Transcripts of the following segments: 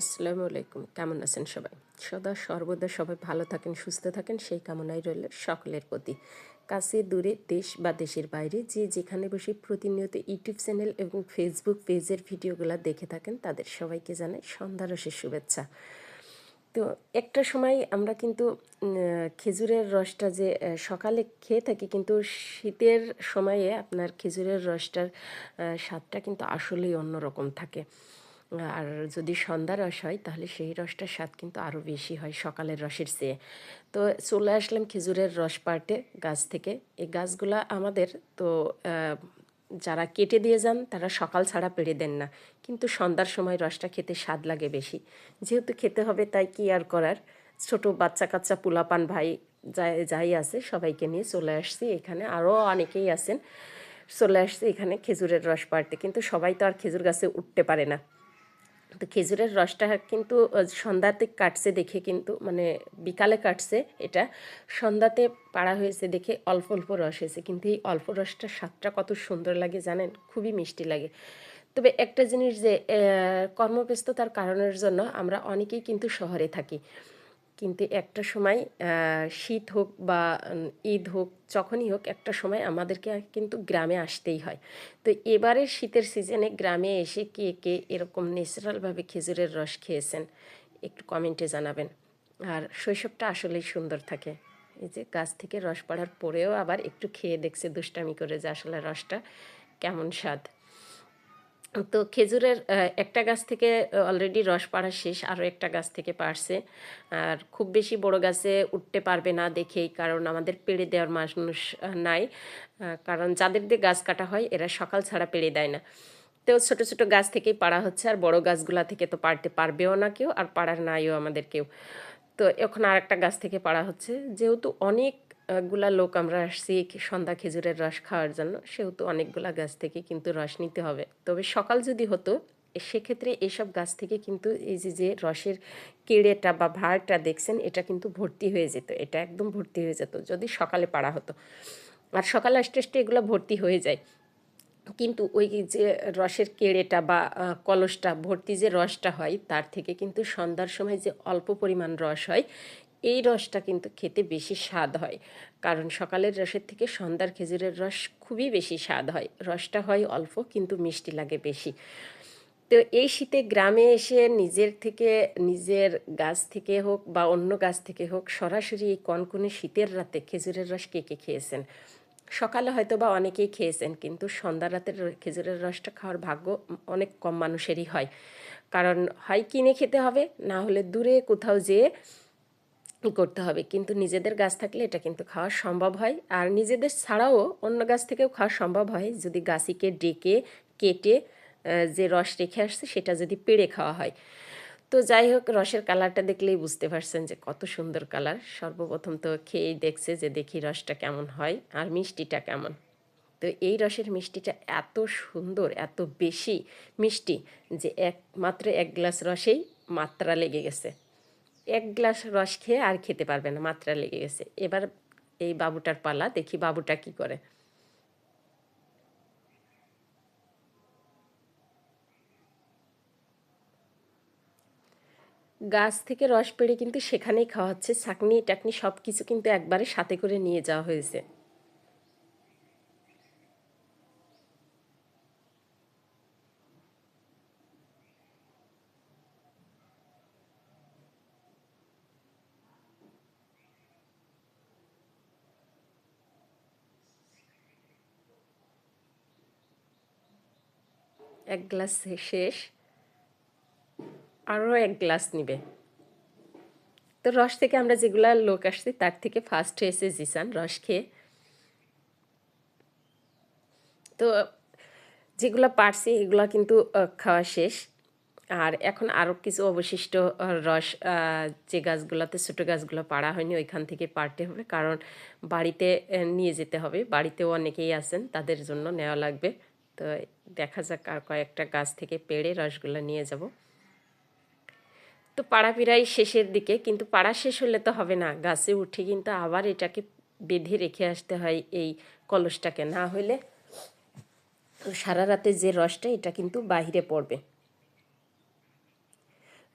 আসসালামু আলাইকুম। কেমন আছেন সবাই? সদা সর্বদা সবাই ভালো থাকেন, সুস্থ থাকেন, সেই কামনাই রইল সকলের প্রতি। কাছে, দূরে, দেশ বা দেশের বাইরে যে যেখানে বসে প্রতিনিয়ত ইউটিউব চ্যানেল এবং ফেসবুক পেজের ভিডিওগুলো দেখে থাকেন, তাদের সবাইকে জানাই সন্ধ্যা রসের শুভেচ্ছা। তো একটা সময় আমরা কিন্তু খেজুরের রসটা যে সকালে খেয়ে থাকি, কিন্তু শীতের সময়ে আপনার খেজুরের রসটার স্বাদটা কিন্তু আসলেই অন্যরকম থাকে। আর যদি সন্ধ্যা রস হয়, তাহলে সেই রসটার স্বাদ কিন্তু আরও বেশি হয় সকালের রসের চেয়ে। তো চলে আসলাম খেজুরের রস পার্টে গাছ থেকে। এই গাছগুলো আমাদের তো যারা কেটে দিয়ে যান, তারা সকাল ছাড়া পেড়ে দেন না। কিন্তু সন্ধ্যার সময় রসটা খেতে স্বাদ লাগে বেশি। যেহেতু খেতে হবে তাই কি আর করার? ছোট বাচ্চা কাচ্চা পুলাপান ভাই যাই যাই আছে, সবাইকে নিয়ে চলে আসছি। এখানে আরও অনেকেই আছেন। চলে আসছি এখানে খেজুরের রস পাড়তে কিন্তু সবাই তো আর খেজুর গাছে উঠতে পারে না। তো খেজুরের রসটা কিন্তু সন্ধ্যাতে কাটছে দেখে কিন্তু মানে বিকালে কাটছে এটা। সন্ধ্যাতে পাড়া হয়েছে দেখে অল্প অল্প রস হয়েছে কিন্তু এই অল্প রসটা স্বাদটা কত সুন্দর লাগে জানেন? খুবই মিষ্টি লাগে। তবে একটা জিনিস যে কর্মব্যস্ততার কারণের জন্য আমরা অনেকেই কিন্তু শহরে থাকি। কিন্তু একটা সময় শীত হোক বা ঈদ হোক, যখনই হোক, একটা সময় আমাদেরকে কিন্তু গ্রামে আসতেই হয়। তো এবারের শীতের সিজনে গ্রামে এসে কে কে এরকম ন্যাচারালভাবে খেজুরের রস খেয়েছেন, একটু কমেন্টে জানাবেন। আর শৈশবটা আসলেই সুন্দর থাকে। এই যে গাছ থেকে রস পড়ার পরেও আবার একটু খেয়ে দেখছে দুষ্টামি করে যে আসলে রসটা কেমন স্বাদ। তো খেজুরের একটা গাছ থেকে অলরেডি রস পাড়া শেষ আরও একটা গাছ থেকে পারছে আর খুব বেশি বড় গাছে উঠতে পারবে না দেখেই, কারণ আমাদের পেড়ে দেওয়ার মানুষ নাই। কারণ যাদের দিয়ে গাছ কাটা হয়, এরা সকাল ছাড়া পেড়ে দেয় না। তো ছোট ছোট গাছ থেকেই পাড়া হচ্ছে, আর বড় গাছগুলা থেকে তো পারতে পারবেও না কেউ, আর পাড়ার নাইও আমাদের কেউ। তো এখন আর একটা গাছ থেকে পাড়া হচ্ছে। যেহেতু অনেক গুলা লোক আমরা আসছি সন্ধ্যা খেজুরের রস খাওয়ার জন্য, সেহেতু অনেকগুলা গাছ থেকে কিন্তু রস নিতে হবে। তবে সকাল যদি হতো, সেক্ষেত্রে এইসব গাছ থেকে কিন্তু এই যে যে রসের কেড়েটা বা ভাড়টা দেখছেন, এটা কিন্তু ভর্তি হয়ে যেত, এটা একদম ভর্তি হয়ে যেত, যদি সকালে পাড়া হতো। আর সকালে আস্তে আস্তে এগুলো ভর্তি হয়ে যায়। কিন্তু ওই যে রসের কেড়েটা বা কলসটা, ভর্তি যে রসটা হয়, তার থেকে কিন্তু সন্ধ্যার সময় যে অল্প পরিমাণ রস হয় এই রসটা কিন্তু খেতে বেশি স্বাদ হয়। কারণ সকালের রসের থেকে সন্ধ্যার খেজুরের রস খুবই বেশি স্বাদ হয়। রসটা হয় অল্প, কিন্তু মিষ্টি লাগে বেশি। তো এই শীতে গ্রামে এসে নিজের থেকে, নিজের গাছ থেকে হোক বা অন্য গাছ থেকে হোক, সরাসরি এই কনকনে শীতের রাতে খেজুরের রস কে কে খেয়েছেন? সকালে হয়তো বা অনেকেই খেয়েছেন, কিন্তু সন্ধ্যা রাতের খেজুরের রসটা খাওয়ার ভাগ্য অনেক কম মানুষেরই হয়। কারণ হয় কিনে খেতে হবে, না হলে দূরে কোথাও যেয়ে করতে হবে। কিন্তু নিজেদের গাছ থাকলে এটা কিন্তু খাওয়া সম্ভব হয়। আর নিজেদের ছাড়াও অন্য গাছ থেকেও খাওয়া সম্ভব হয়। যদি গাছিকে ডেকে, কেটে যে রস রেখে আসছে সেটা যদি পেড়ে খাওয়া হয়। তো যাই হোক, রসের কালারটা দেখলেই বুঝতে পারছেন যে কত সুন্দর কালার। সর্বপ্রথম তো খেয়েই দেখছে যে দেখি রসটা কেমন হয় আর মিষ্টিটা কেমন। তো এই রসের মিষ্টিটা এত সুন্দর, এত বেশি মিষ্টি যে এক মাত্র এক গ্লাস রসেই মাত্রা লেগে গেছে। এক গ্লাস রস খেয়ে আর খেতে পারবে না, মাত্রা লেগে গেছে। এবার এই বাবুটার পালা, দেখি বাবুটা কি করে। গাছ থেকে রস পেড়ে কিন্তু সেখানেই খাওয়া হচ্ছে। চাকনি টাকনি সব কিছু কিন্তু একবারে সাথে করে নিয়ে যাওয়া হয়েছে। এক গ্লাস শেষ আরও এক গ্লাস নিবে। তো রস থেকে আমরা যেগুলা লোক আসছি, তার থেকে ফার্স্ট হয়েছে জিসান রস খেয়ে। তো যেগুলো পারছি, এগুলো কিন্তু খাওয়া শেষ। আর এখন আরও কিছু অবশিষ্ট রস যে গাছগুলোতে, ছোটো গাছগুলো পাড়া হয়নি, ওইখান থেকে পারতে হবে। কারণ বাড়িতে নিয়ে যেতে হবে। বাড়িতেও অনেকেই আছেন, তাদের জন্য নেওয়া লাগবে। তো দেখা যাক আর কয়েকটা গাছ থেকে পেড়ে রসগুলো নিয়ে যাব। তো পাড়া শেষের দিকে, কিন্তু পাড়া শেষ হলে তো হবে না, গাছে উঠে কিন্তু আবার এটাকে বেঁধে রেখে আসতে হয় এই কলসটাকে। না হলে সারা রাতে যে রসটা, এটা কিন্তু বাহিরে পড়বে।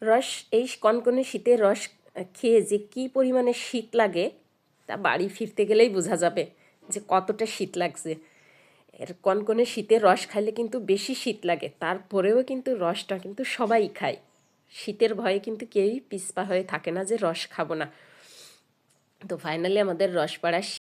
রস, এই কনকনে শীতে রস খেয়ে যে কি পরিমাণে শীত লাগে, তা বাড়ি ফিরতে গেলেই বোঝা যাবে যে কতটা শীত লাগছে। এর কনকনে শীতে রস খাইলে কিন্তু বেশি শীত লাগে, তারপরেও কিন্তু রসটা কিন্তু সবাই খায়। শীতের ভয়ে কিন্তু কেউই পিস্পা হয়ে থাকে না যে রস খাব না। তো ফাইনালি আমাদের রস পড়া